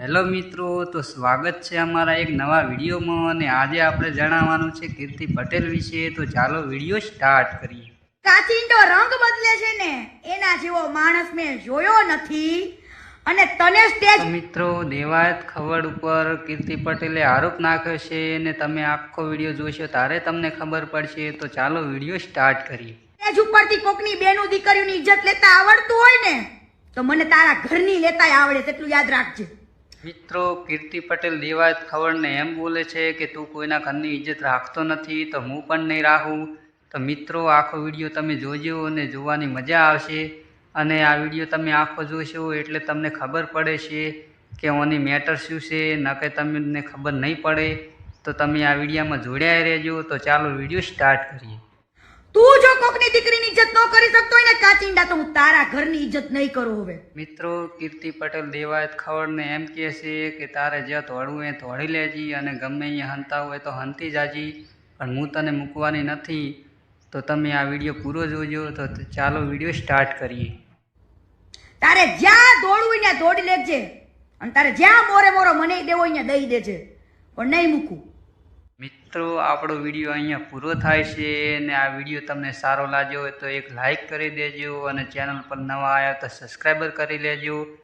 Hello મિત્રો તો સ્વાગત છે અમારા એક નવા વિડીયોમાં અને આજે આપણે જણાવવાનું છે કીર્તિ પટેલ વિશે. તો ચાલો વીડિયો સ્ટાર્ટ કરીએ. કાચિંડો રંગ બદલે છે ને એના જેવો માણસ મેં જોયો નથી. અને તને સ્ટેજ મિત્રો દેવાયત ખવડ ઉપર કીર્તિ પટેલે આરોપ નાખ્યો છે અને તમે આખો વીડિયો જોશો તારે તમને ખબર પડશે. તો ચાલો વીડિયો સ્ટાર્ટ કરીએ. સ્ટેજ ઉપરથી કોકની બેનું દીકરીઓની ઇજ્જત લેતા આવડતું હોય ને તો મને તારા ઘરની લેતાય આવડે તેટલું યાદ રાખજે. મિત્રો, કીર્તિ પટેલ દેવાયત ખવડને એમ બોલે છે કે, તું કોઈના ઘરની ઇજ્જત રાખતો નથી, તો હું પણ નહીં રાખું. તો મિત્રો, આખો વીડિયો તમે જોજો અને જોવાની મજા આવશે. અને આ વીડિયો તમે આખો જોશો એટલે તમને ખબર પડે છે કે ઓની મેટર શું છે, ન કે તમને ખબર નહીં પડે. તો તમે આ વિડીયામાં જોડાયા રહેજો. તો ચાલો વીડિયો સ્ટાર્ટ કરીએ. તું જો કોકની દીકરીની ઇજ્જત ન કરી શકતો હોય ને કાચિંડા તો હું તારા ઘરની ઇજ્જત નહીં કરું હવે. મિત્રો કીર્તિ પટેલ દેવાયત ખવડને એમ કહે છે કે તારે જ્યાં ધોળવું એ ધોળી લેજી અને ગમે અહીંયા હંતા હોય તો હંતી જાજી. પણ હું તને મૂકવાની નથી તો તમે આ વીડિયો પૂરો જોજો. તો ચાલો વીડિયો સ્ટાર્ટ કરીએ. તારે જ્યાં દોડવું ને દોડી લેજે. અને તારે જ્યાં મોરે મોરો મને દેવો અહીંયા દઈ દેજે. પણ નહીં મૂકું. મિત્રો, આપણો વીડિયો અહીંયા પૂરો થાય છે અને આ વીડિયો તમને સારો લાગ્યો હોય તો એક લાઈક કરી દેજો અને ચેનલ પર નવા આવ્યા તો સબસ્ક્રાઈબર કરી લેજો.